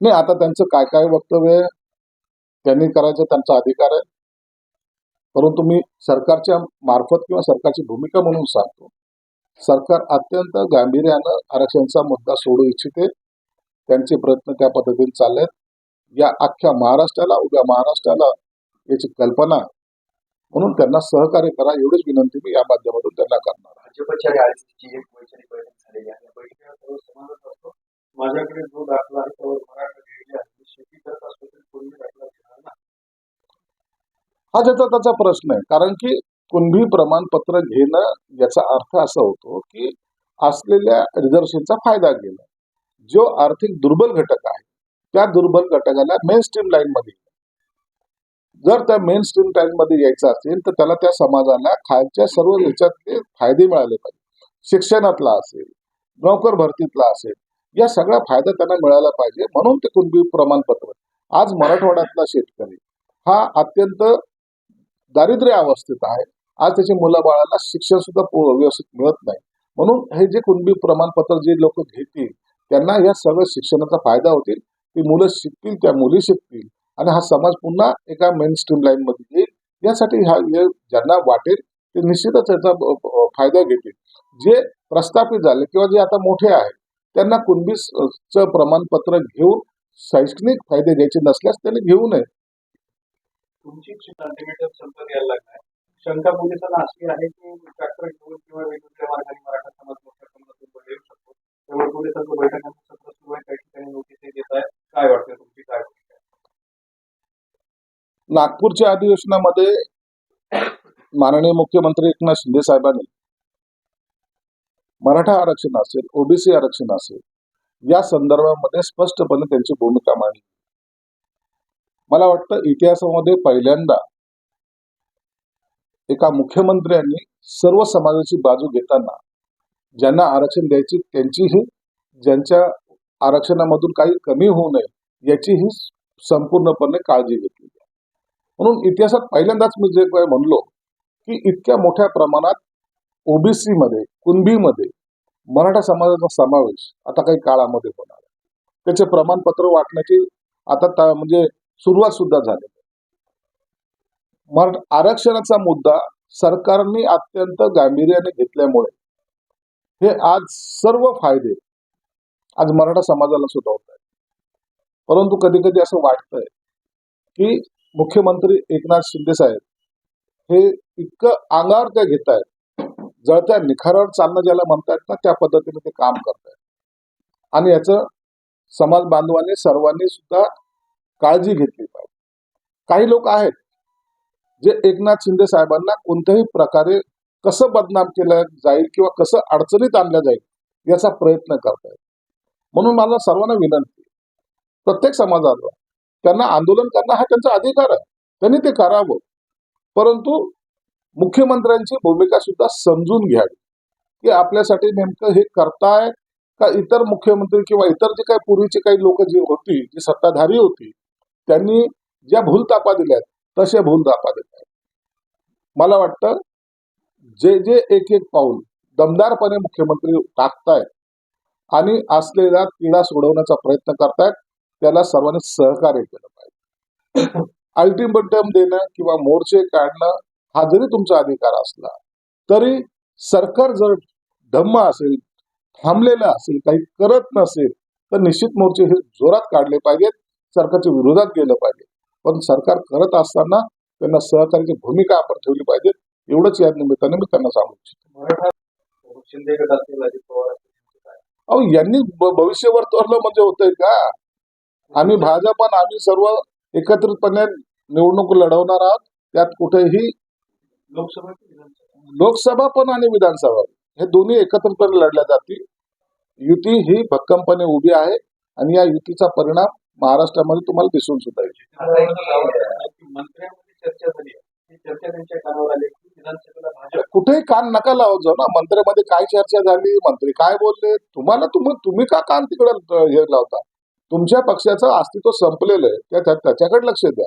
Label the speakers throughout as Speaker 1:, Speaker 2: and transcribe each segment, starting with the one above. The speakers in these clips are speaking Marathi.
Speaker 1: नाही आता त्यांचं काय काय वक्तव्य त्यांनी करायचं त्यांचा अधिकार आहे. परंतु मी सरकारच्या मार्फत किंवा सरकारची भूमिका म्हणून सांगतो. सरकार अत्यंत गांभीर्यानं आरक्षणचा मुद्दा सोडू इच्छिते. त्यांचे प्रयत्न त्या पद्धतीने चालले आहेत या अख्ख्या महाराष्ट्राला उद्या महाराष्ट्राला याची कल्पना म्हणून त्यांना सहकार्य करा एवढीच विनंती मी या माध्यमातून त्यांना करणार आहे.
Speaker 2: भाजपच्या आणि आरएसएसची एक वैचारिक बैठक झालेली आहे या बैठकीला सर्व समाजात असतो माझ्याकडे जो दाखला आहे त्यावर मराठा लिहिलेले आहे शेती करत असतो कोणी दाखला घेणार ना
Speaker 1: हा त्याचा त्याचा प्रश्न आहे. कारण की कुणबी प्रमाणपत्र घेणं याचा अर्थ असा होतो की असलेल्या रिझर्वेशनचा फायदा घेणं. जो आर्थिक दुर्बल घटक आहे त्या दुर्बल घटकाला मेन स्ट्रीम लाईन मध्ये जर त्या मेन स्ट्रीम लाईन मध्ये यायचं असेल तर त्याला त्या समाजाला खालच्या सर्व याच्यातले फायदे मिळाले पाहिजे. शिक्षणातला असेल नोकर भरतीतला असेल या सगळ्या फायदा त्यांना मिळाला पाहिजे म्हणून ते कुणबी प्रमाणपत्र. आज मराठवाड्यातला शेतकरी हा अत्यंत दारिद्र्य अवस्थेत आहे. आज त्याच्या मुलाबाळाला शिक्षण सुद्धा व्यवस्थित मिळत नाही. म्हणून हे जे कुणबी प्रमाणपत्र जे लोक घेतील त्यांना या सगळ्या शिक्षणाचा फायदा होतील. ती मुलं शिकतील त्या मुली शिकतील. आणि हा समाज पुन्हा एका मेन स्ट्रीम लाईन मध्ये येईल. यासाठी हा ज्यांना वाटेल ते निश्चितच याचा फायदा घेतील. जे प्रस्थापित झाले किंवा जे आता मोठे आहेत त्यांना कुणबी स- चं प्रमाणपत्र घेऊन शैक्षणिक फायदे घ्यायचे नसल्यास त्यांनी घेऊ नये.
Speaker 2: तुमची सेंटीमीटर संपर्क यायला लागलाय शंका पोलिसांना अशी आहे की ट्रॅक्टर घेऊन किंवा वेगवेगळ्या मार्गाने मराठा समाज मोठ्या प्रमाणात पुढे येऊ शकतो. त्यामुळे पोलिसांचं बैठकांचं सत्र सुरू आहे. काही ठिकाणी नोटीस देत आहे काय वाटतं तुमची? काय भूमिका आहे?
Speaker 1: नागपूरच्या अधिवेशनामध्ये माननीय मुख्यमंत्री एकनाथ शिंदे साहेबांनी मराठा आरक्षण असेल ओबीसी आरक्षण असेल या संदर्भामध्ये स्पष्टपणे त्यांची भूमिका मांडली. मला वाटतं इतिहासामध्ये पहिल्यांदा एका मुख्यमंत्र्यांनी सर्व समाजाची बाजू घेताना ज्यांना आरक्षण द्यायची त्यांचीही ज्यांच्या आरक्षणामधून काही कमी होऊ नये याचीही संपूर्णपणे काळजी घेतली. म्हणून इतिहासात पहिल्यांदाच मी जे काय म्हणलो की इतक्या मोठ्या प्रमाणात ओबीसी मध्ये कुणबीमध्ये मराठा समाजाचा समावेश आता काही काळामध्ये होणार त्याचे प्रमाणपत्र वाटण्याची आता म्हणजे सुरुवात सुद्धा झाली मराठा आरक्षणाचा मुद्दा सरकारने अत्यंत गांभीर्याने घेतल्यामुळे हे आज सर्व फायदे आज मराठा समाजाला सुद्धा होत आहेत. परंतु कधी कधी असं वाटतंय की मुख्यमंत्री एकनाथ शिंदे साहेब हे इतकं अंगावर त्या घेत आहेत जळत्या. निखारावर चालणं ज्याला म्हणतायत ना त्या पद्धतीने ते काम करतायत. आणि याचं समाज बांधवांनी सर्वांनी सुद्धा काळजी घेतली पाहिजे. काही लोक आहेत जे एकनाथ शिंदे साहेबांना कोणत्याही प्रकारे कसं बदनाम केलं जाईल किंवा कसं अडचणीत आणलं जाईल याचा प्रयत्न करतायत. म्हणून मला सर्वांना विनंती प्रत्येक समाजाला त्यांना आंदोलन करणं हा त्यांचा अधिकार आहे. त्यांनी ते करावं. परंतु मुख्यमंत्र्यांची भूमिका सुद्धा समजून घ्यावी. की आपल्यासाठी नेमकं हे करताय का इतर मुख्यमंत्री किंवा इतर जे काही पूर्वीचे काही लोक जी होती जी सत्ताधारी होती त्यांनी ज्या भूलतापा दिल्यात तशा भूलतापा दिल्या आहेत मला वाटतं जे जे एक एक पाऊल दमदारपणे मुख्यमंत्री टाकतायत आणि असलेला तिढा सोडवण्याचा प्रयत्न करतायत त्याला सर्वांनी सहकार्य केलं पाहिजे. अल्टिमेटम देणं किंवा मोर्चे काढणं हा जरी तुमचा अधिकार असला तरी सरकार जर धम्म असेल थांबलेलं असेल काही करत नसेल तर निश्चित मोर्चे हे जोरात काढले पाहिजेत सरकारच्या विरोधात गेलं पाहिजे. पण सरकार करत असताना त्यांना सहकार्याची भूमिका आपण ठेवली पाहिजे एवढंच या निमित्ताने मी त्यांना सांगू इच्छितो.
Speaker 2: शिंदे
Speaker 1: अहो यांनी भविष्य वर्तवलं म्हणजे होतंय का? आम्ही भाजप आणि आम्ही सर्व एकत्रितपणे निवडणूक लढवणार आहोत त्यात कुठेही
Speaker 2: लोकसभा
Speaker 1: लोकसभा पण आणि विधानसभा. हे दोन्ही एकत्रितपणे लढल्या जातील. युती ही भक्कमपणे उभी आहे आणि या युतीचा परिणाम महाराष्ट्रामध्ये तुम्हाला दिसून सुद्धा येईल. कुठेही कान नका लावत जाऊ ना. मंत्र्यामध्ये काय चर्चा झाली? मंत्री काय बोलले? तुम्हाला तुम्ही तुम्ही का कान तिकडे हे लावता? तुमच्या पक्षाचं अस्तित्व संपलेलं आहे. त्या- त्या- त्याच्याकडे लक्ष द्या.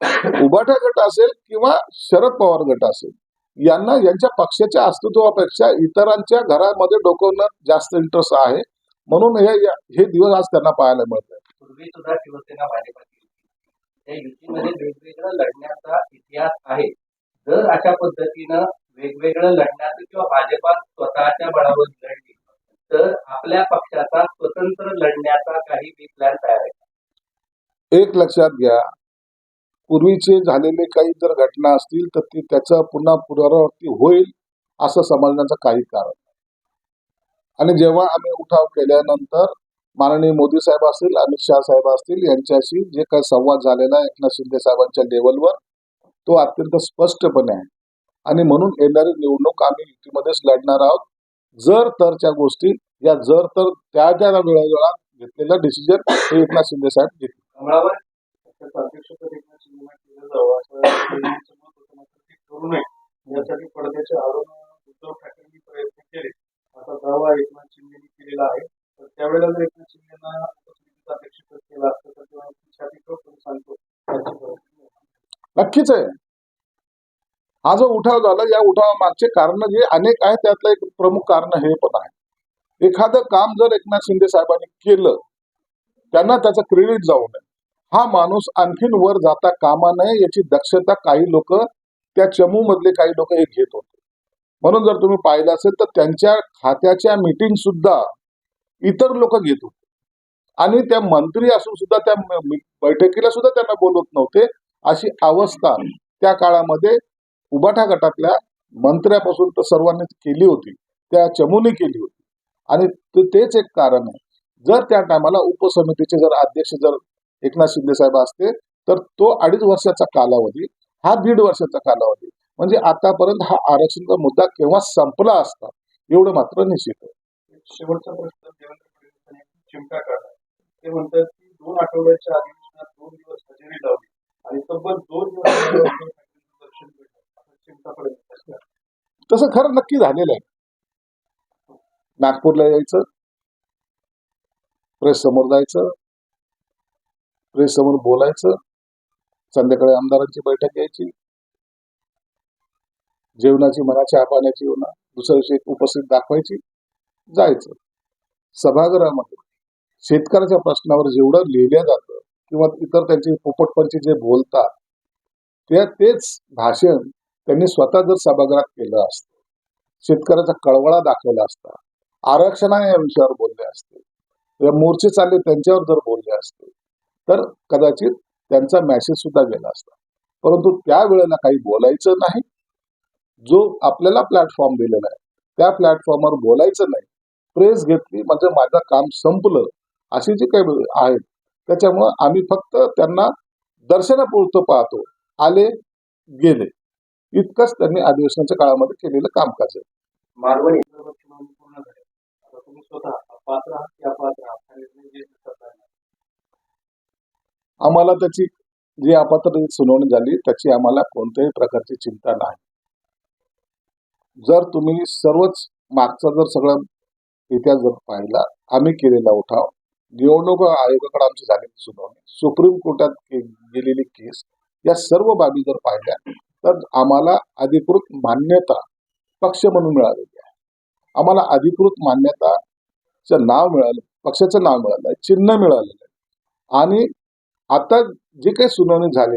Speaker 1: उभाटा गट असेल किंवा शरद पवार गट असेल यांना यांच्या पक्षाच्या अस्तित्वापेक्षा इतरांच्या घरामध्ये डोकवण्यात जास्त इंटरेस्ट आहे. म्हणून हे हे दिवस आज त्यांना पाहायला मिळत आहेत
Speaker 3: पूर्वी सुद्धा शिवसेना भाजपाची युती त्या युतीमध्ये वेगवेगळं लढण्याचा इतिहास आहे. जर अशा पद्धतीनं वेगवेगळं लढण्याचं किंवा भाजपा स्वतःच्या बळावर लढली तर आपल्या पक्षाचा स्वतंत्र लढण्याचा काही बी प्लॅन तयार आहे
Speaker 1: एक लक्षात घ्या पूर्वीचे झालेले काही जर घटना असतील तर ती त्याचा पुन्हा पुनरावृत्ती होईल असं समजण्याचं काही कारण नाही. आणि जेव्हा आम्ही उठाव केल्यानंतर माननीय मोदी साहेब असतील अमित शहा साहेब असतील यांच्याशी जे काही संवाद झालेला आहे एकनाथ शिंदे साहेबांच्या लेवलवर तो अत्यंत स्पष्टपणे आहे. आणि म्हणून येणारी निवडणूक आम्ही युतीमध्येच लढणार आहोत. जर तरच्या गोष्टी या जर तर त्या त्या वेळोवेळा घेतलेलं डिसिजन हे एकनाथ शिंदे साहेब घेतील.
Speaker 2: यासाठी पडद्याचे आरोप उद्धव ठाकरेंनी प्रयत्न केले. असा दावा एकनाथ शिंदेनी केलेला आहे. तर त्यावेळेला जर एकनाथ शिंदेना तर तेव्हा छाती सांगतो.
Speaker 1: नक्कीच आहे. हा जो उठाव झाला या उठावामागचे कारण जे अनेक आहेत त्यातलं एक प्रमुख कारण हे पण आहे. एखादं काम जर एकनाथ शिंदे साहेबांनी केलं त्यांना त्याचं क्रेडिट जाऊ हा माणूस आणखीन वर जाता कामा नये याची दक्षता काही लोक त्या चमू मधले काही लोक हे घेत होते. म्हणून जर तुम्ही पाहिलं असेल तर त्यांच्या खात्याच्या मीटिंग सुद्धा इतर लोक घेत होते. आणि त्या मंत्री असून सुद्धा त्या बैठकीला सुद्धा त्यांना बोलवत नव्हते. अशी अवस्था त्या काळामध्ये उबाठा गटातल्या मंत्र्यापासून तर सर्वांनी केली होती. त्या चमूने केली होती. आणि तेच एक कारण आहे. जर त्या टायमाला उपसमितीचे जर अध्यक्ष जर एकनाथ शिंदे साहेब असते तर तो अडीच वर्षाचा कालावधी हा दीड वर्षाचा कालावधी. म्हणजे आतापर्यंत हा आरक्षणाचा मुद्दा केव्हा संपला असता एवढं मात्र निश्चित आहे.
Speaker 2: शेवटचा प्रश्न देवेंद्र फडणवीसांनी चिमटा काढला ते म्हणतात की दोन आठवड्याच्या अधिवेशनात दोन दिवस हजेरी लावली आणि तब्बल दोन दिवस उद्धव ठाकरेंचं दर्शन घेतलं. असं चिमटा फडणवीस
Speaker 1: तसं खरं नक्की झालेलं आहे. नागपूरला यायचं प्रेस समोर जायचं प्रेस समोर बोलायचं. संध्याकाळी आमदारांची बैठक घ्यायची. जेवणाची मनाच्या पाण्याची होणार दुसऱ्या दिवशी उपस्थित दाखवायची जायचं. सभागृहामध्ये शेतकऱ्याच्या प्रश्नावर जेवढं लिहिलं जातं किंवा इतर त्यांचे पोपटपंची जे बोलतात त्या तेच भाषण त्यांनी स्वतः जर सभागृहात केलं असतं शेतकऱ्याचा कळवळा दाखवला असता आरक्षणा या विषयावर बोलले असते या मोर्चे चालले त्यांच्यावर जर बोलले असते तर कदाचित त्यांचा मेसेज सुद्धा गेला असता. परंतु त्या वेळेला काही बोलायचं नाही. जो आपल्याला प्लॅटफॉर्म दिलेला आहे त्या प्लॅटफॉर्मवर बोलायचं नाही. प्रेस घेतली म्हणजे माझं काम संपलं. अशी जी काही आहेत त्याच्यामुळं आम्ही फक्त त्यांना दर्शनापुरतं पाहतो. आले गेले. इतकंच त्यांनी अधिवेशनाच्या काळामध्ये केलेलं कामकाज आहे.
Speaker 3: मालवणी
Speaker 2: स्वतः पात्र आहात की अपात्र आहात हा निर्णय जे दिसत आहे
Speaker 1: आम्हाला त्याची जी अपात्र सुनावणी झाली त्याची आम्हाला कोणत्याही प्रकारची चिंता नाही. जर तुम्ही सर्वच मागचा जर सगळा इतिहास जर पाहिला आम्ही केलेला उठाव. निवडणूक आयोगाकडे आमची झालेली सुनावणी. सुप्रीम कोर्टात गेलेली केस या सर्व बाबी जर पाहिल्या तर आम्हाला अधिकृत मान्यता पक्ष म्हणून मिळालेली आहे. आम्हाला अधिकृत मान्यताचं नाव मिळालं पक्षाचं नाव मिळालं चिन्ह मिळालेलं आहे. आणि आता जे काही सुनावणी झाली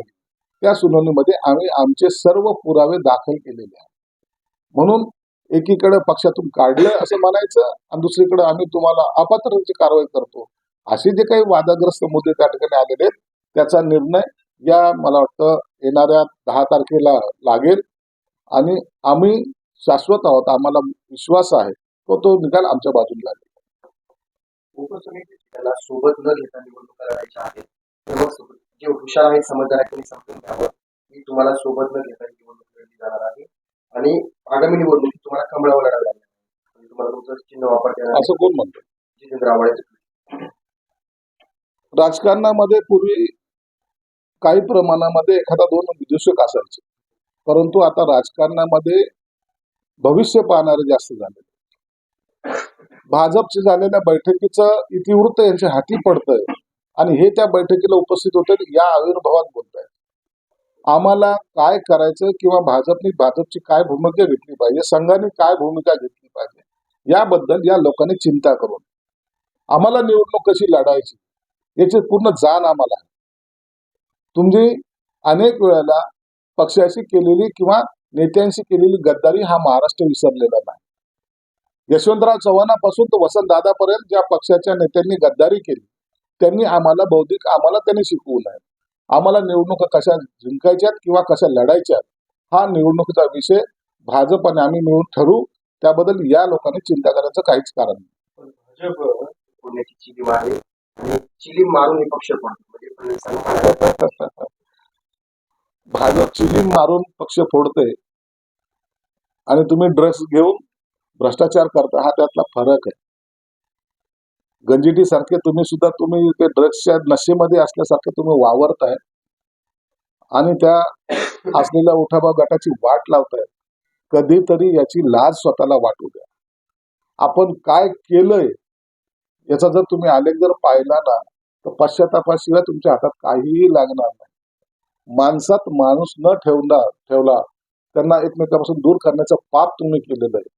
Speaker 1: त्या सुनावणीमध्ये आम्ही आमचे सर्व पुरावे दाखल केलेले आहेत. म्हणून एकीकडे पक्षातून काढलं असं म्हणायचं आणि दुसरीकडे आम्ही तुम्हाला अपात्रची कारवाई करतो. असे जे काही वादाग्रस्त मुद्दे त्या ठिकाणी आलेले आहेत त्याचा निर्णय या मला वाटतं येणाऱ्या दहा तारखेला लागेल. आणि आम्ही शाश्वत आहोत आम्हाला विश्वास आहे तो तो निकाल आमच्या बाजूला लागेल.
Speaker 3: सोबत न घेता निवडणुका लढायच्या आहेत. जे हुशार आहेत समजदार आहेत त्यांनी समजून घ्यावं. की तुम्हाला सोबत न घेता ही निवडणूक लढली जाणार आहे. आणि आगामी निवडणुकीत तुम्हाला कमळावर लढायला लागणार म्हणजे तुम्हाला तुमचं चिन्ह वापरता
Speaker 1: असं कोण म्हणतो.
Speaker 3: जितेंद्र आव्हाडांचं
Speaker 1: राजकारणामध्ये पूर्वी काही प्रमाणामध्ये एखादा दोन विदूषक असायचे. परंतु आता राजकारणामध्ये भविष्य पाहणारे जास्त झाले. भाजपच्या झालेल्या बैठकीचं इतिवृत्त यांच्या हाती पडतंय. आणि हे त्या बैठकीला उपस्थित होते या आविर्भावात बोलत आहेत आम्हाला काय करायचं किंवा भाजपने भाजपची काय भूमिका घेतली पाहिजे संघाने काय भूमिका घेतली पाहिजे याबद्दल या लोकांनी चिंता करून. आम्हाला निवडणूक कशी लढायची याची पूर्ण जाण आम्हाला आहे. तुम्ही अनेक वेळेला पक्षाशी केलेली किंवा नेत्यांशी केलेली गद्दारी हा महाराष्ट्र विसरलेला नाही. यशवंतराव चव्हाणापासून तर वसंतदादापर्यंत ज्या पक्षाच्या नेत्यांनी गद्दारी केली त्यांनी आम्हाला बौद्धिक आम्हाला त्यांनी शिकवू नये आम्हाला निवडणुका कशा जिंकायच्यात किंवा कशा लढायच्यात हा निवडणुकीचा विषय भाजप आणि आम्ही मिळून ठरवू त्याबद्दल या लोकांनी चिंता करायचं काहीच कारण नाही.
Speaker 2: भाजप
Speaker 4: चिली मारली चिली मारून पक्ष म्हणजे
Speaker 1: भाजप चिलीम मारून पक्ष फोडते आणि तुम्ही ड्रग्स घेऊन भ्रष्टाचार करता हा त्यातला फरक आहे. गंजिटी सारखे तुम्ही सुद्धा तुम्ही ते ड्रग्सच्या नशेमध्ये असल्यासारखे तुम्ही वावरताय. आणि त्या असलेल्या उठाबा गटाची वाट लावताय. कधीतरी याची लाज स्वतःला वाटू द्या. आपण काय केलंय याचा जर तुम्ही आलेख जर पाहिला ना तर पश्चातापाशिवाय तुमच्या हातात काहीही लागणार नाही. माणसात माणूस न ठेवला ठेवला त्यांना एकमेकांपासून दूर करण्याचं पाप तुम्ही केलेलं आहे.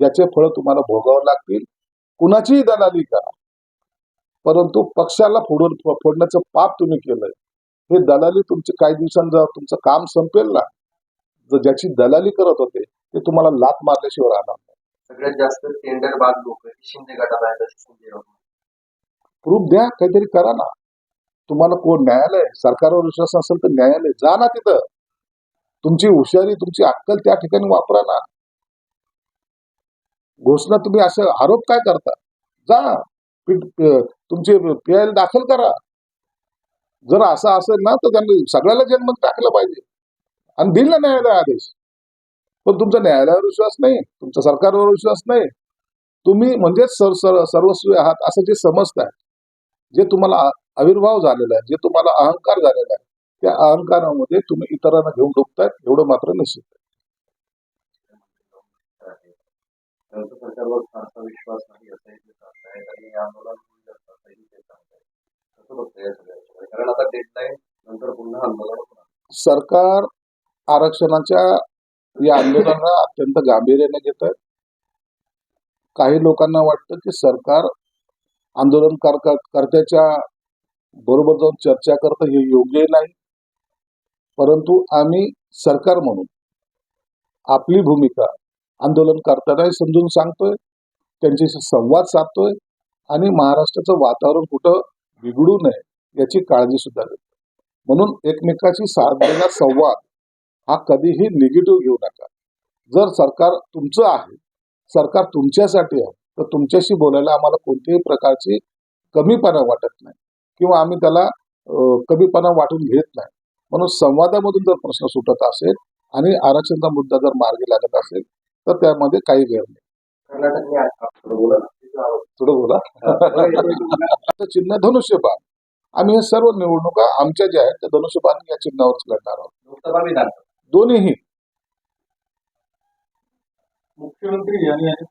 Speaker 1: याचे फळ तुम्हाला भोगावं लागतील. कुणाचीही दलाली का? परंतु पक्षाला फोडून फोडण्याचं पाप तुम्ही केलंय. हे दलाली तुमचे काही दिवसांचं तुमचं काम संपेल ना? जर ज्याची दलाली करत होते ते तुम्हाला लात मारल्याशिवाय राहणार नाही.
Speaker 4: सगळ्यात जास्त टेंडर बाद लोक शिंदे गटात आहेत असे संजय राऊत
Speaker 1: प्रूफ द्या काहीतरी करा ना. तुम्हाला कोण न्यायालय सरकारवर विश्वास नसेल तर न्यायालय जा ना तिथं. तुमची हुशारी तुमची अक्कल त्या ठिकाणी वापरा ना. घोषणा तुम्ही असं आरोप काय करता? जा. तुमचे पी आय दाखल करा. जर असं असेल ना तर त्यांनी सगळ्याला जन्मत टाकलं पाहिजे. आणि दिल न्यायालय आदेश. पण तुमचा न्यायालयावर विश्वास नाही. तुमचा सरकारवर विश्वास नाही. तुम्ही म्हणजे सर सर सर्वस्वी आहात असं जे समजताय जे तुम्हाला आविर्भाव झालेला आहे जे तुम्हाला अहंकार झालेला आहे त्या अहंकारामध्ये तुम्ही इतरांना घेऊन डुबतायत एवढं मात्र निश्चित आहे.
Speaker 4: त्यांचा सरकारवर फारसा विश्वास नाही असंही ते सांगतायत आणि हे आंदोलन होईल असंही ते सांगतायत. कसं बघतं या सगळ्याच्याकडे. कारण आता डेडलाईन नंतर पुन्हा आंदोलन होणार.
Speaker 1: सरकार आरक्षणाच्या या आंदोलनाला अत्यंत गांभीर्याने घेत आहे काही लोकांना वाटतं की सरकार आंदोलन कर्त्याच्या बरोबर जाऊन चर्चा करतं हे योग्य नाही. परंतु आम्ही सरकार म्हणून आपली भूमिका आंदोलन करतानाही समजून सांगतोय त्यांच्याशी संवाद साधतोय आणि महाराष्ट्राचं वातावरण कुठं बिघडू नये याची काळजी सुद्धा घेतो म्हणून एकमेकाशी साधलेला संवाद हा कधीही निगेटिव्ह घेऊ नका. जर सरकार तुमचं आहे सरकार तुमच्यासाठी आहे तर तुमच्याशी बोलायला आम्हाला कोणत्याही प्रकारची कमीपणा वाटत नाही किंवा आम्ही त्याला कमीपणा वाटून घेत नाही. म्हणून संवादामधून जर प्रश्न सुटत असेल आणि आरक्षणाचा मुद्दा जर मार्गी लागत असेल तर त्यामध्ये काही गैर नाही.
Speaker 4: थोडं बोला.
Speaker 1: चिन्ह धनुष्यबाण. आम्ही हे सर्व निवडणुका आमच्या ज्या आहेत त्या धनुष्यबाण या चिन्हावरच लढणार आहोत. दोन्हीही.
Speaker 2: मुख्यमंत्री म्हणाले.